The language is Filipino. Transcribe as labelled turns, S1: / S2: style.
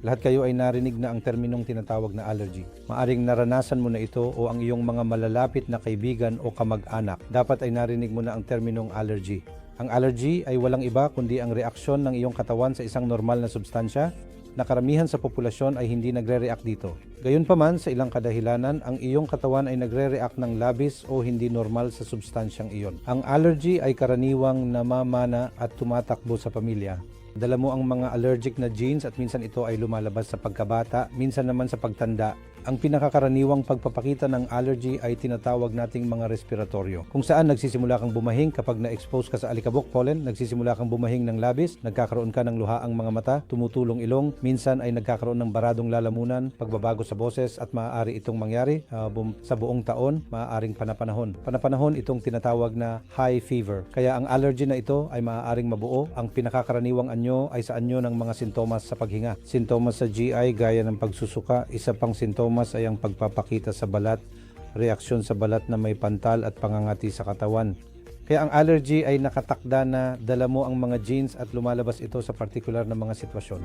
S1: Lahat kayo ay narinig na ang terminong tinatawag na allergy. Maaring naranasan mo na ito o ang iyong mga malalapit na kaibigan o kamag-anak. Dapat ay narinig mo na ang terminong allergy. Ang allergy ay walang iba kundi ang reaksyon ng iyong katawan sa isang normal na substansya na karamihan sa populasyon ay hindi nagre-react dito. Gayunpaman, sa ilang kadahilanan, ang iyong katawan ay nagre-react ng labis o hindi normal sa substansyang iyon. Ang allergy ay karaniwang namamana at tumatakbo sa pamilya. Dala mo ang mga allergic na genes at minsan ito ay lumalabas sa pagkabata, minsan naman sa pagtanda. Ang pinakakaraniwang pagpapakita ng allergy ay tinatawag nating mga respiratoryo. Kung saan nagsisimula kang bumahing kapag na-expose ka sa alikabok pollen, nagsisimula kang bumahing ng labis, nagkakaroon ka ng luhaang mga mata, tumutulong ilong, minsan ay nagkakaroon ng baradong lalamunan, pagbabago sa boses at maaari itong mangyari ah, bum- sa buong taon, maaaring panapanahon. Panapanahon itong tinatawag na high fever. Kaya ang allergy na ito ay maaaring mabuo. Ang pinakakaraniwang anyo ay sa anyo ng mga sintomas sa paghinga. Sintomas sa GI gaya ng pagsusuka, isa pang sintomas ay ang pagpapakita sa balat, reaksyon sa balat na may pantal at pangangati sa katawan. Kaya ang allergy ay nakatakda na dala mo ang mga genes at lumalabas ito sa partikular na mga sitwasyon.